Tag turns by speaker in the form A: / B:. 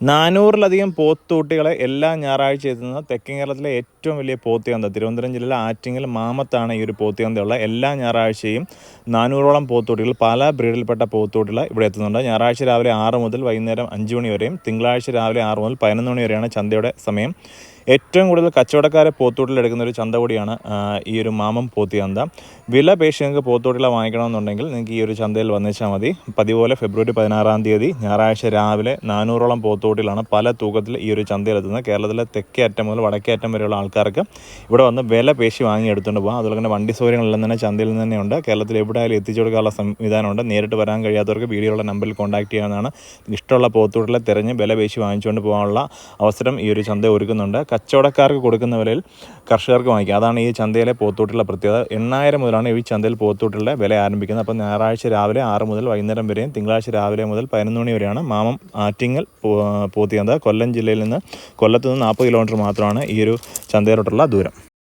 A: നാനൂറിലധികം പോത്തൂട്ടികളെ എല്ലാ ഞായറാഴ്ച എത്തുന്ന തെക്കൻ കേരളത്തിലെ ഏറ്റവും വലിയ പോത്തിയന്ത തിരുവനന്തപുരം ജില്ലയിലെ ആറ്റിങ്ങൽ മാമത്താണ് ഈ ഒരു പോത്തിയന്തയുള്ള എല്ലാ ഞായറാഴ്ചയും നാനൂറോളം പോത്തൂട്ടികൾ പല ബ്രീഡിൽപ്പെട്ട പോത്തൂട്ടികൾ ഇവിടെ എത്തുന്നുണ്ട്. ഞായറാഴ്ച രാവിലെ ആറ് മുതൽ വൈകുന്നേരം അഞ്ച് മണി വരെയും തിങ്കളാഴ്ച രാവിലെ ആറ് മുതൽ പതിനൊന്ന് മണി വരെയാണ് ചന്തയുടെ സമയം. ഏറ്റവും കൂടുതൽ കച്ചവടക്കാരെ പോത്തോട്ടിൽ എടുക്കുന്ന ഒരു ചന്ത കൂടിയാണ് ഈ ഒരു മാമം പോത്തിയന്ത. വില പേശി നിങ്ങൾക്ക് പോത്തൂട്ടില വാങ്ങിക്കണമെന്നുണ്ടെങ്കിൽ നിങ്ങൾക്ക് ഈ ഒരു ചന്തയിൽ വന്നേച്ചാൽ മതി. പതിപോലെ ഫെബ്രുവരി പതിനാറാം തീയതി ഞായറാഴ്ച രാവിലെ നാനൂറോളം പോത്തോട്ടിലാണ് പല തൂക്കത്തിൽ ഈ ഒരു ചന്തയിൽ എത്തുന്നത് കേരളത്തിലെ തെക്കേ അറ്റം മുതൽ വടക്കേ അറ്റം വരെയുള്ള ആൾക്കാർക്ക് ഇവിടെ വന്ന് വില പേശി വാങ്ങി എടുത്തുകൊണ്ട് പോകാം. അതുപോലെ തന്നെ വണ്ടി സൗകര്യങ്ങളെല്ലാം തന്നെ ചന്തയിൽ നിന്ന് തന്നെയുണ്ട്. കേരളത്തിൽ എവിടെയായാലും എത്തിച്ചു കൊടുക്കാനുള്ള സംവിധാനമുണ്ട്. നേരിട്ട് വരാൻ കഴിയാത്തവർക്ക് വീഡിയോയുള്ള നമ്പറിൽ കോൺടാക്ട് ചെയ്യാവുന്നതാണ്. ഇഷ്ടമുള്ള പോത്തൂട്ടിലെ തിരഞ്ഞ് വില പേശി വാങ്ങിച്ചുകൊണ്ട് പോകാനുള്ള അവസരം ഈ ഒരു ചന്ത ഒരുക്കുന്നുണ്ട്. കച്ചവടക്കാർക്ക് കൊടുക്കുന്ന വിലയിൽ കർഷകർക്ക് വാങ്ങിക്കാം. അതാണ് ഈ ചന്തയിലെ പോത്തൂട്ടിലെ പ്രത്യേകത. എണ്ണായിരം മുതലാണ് ഈ ചന്തയിൽ പോത്തൂട്ടിലെ വില ആരംഭിക്കുന്നത്. അപ്പോൾ ഞായറാഴ്ച രാവിലെ ആറ് മുതൽ വൈകുന്നേരം വരെയും തിങ്കളാഴ്ച രാവിലെ മുതൽ പതിനൊന്ന് മണി വരെയാണ് മാമം ആറ്റിങ്ങൽ പോത്തിയത് കൊല്ലം ജില്ലയിൽ നിന്ന് കൊല്ലത്ത് നിന്ന് നാൽപ്പത് കിലോമീറ്റർ മാത്രമാണ് ഈ ഒരു ചന്തയിലോട്ടുള്ള ദൂരം.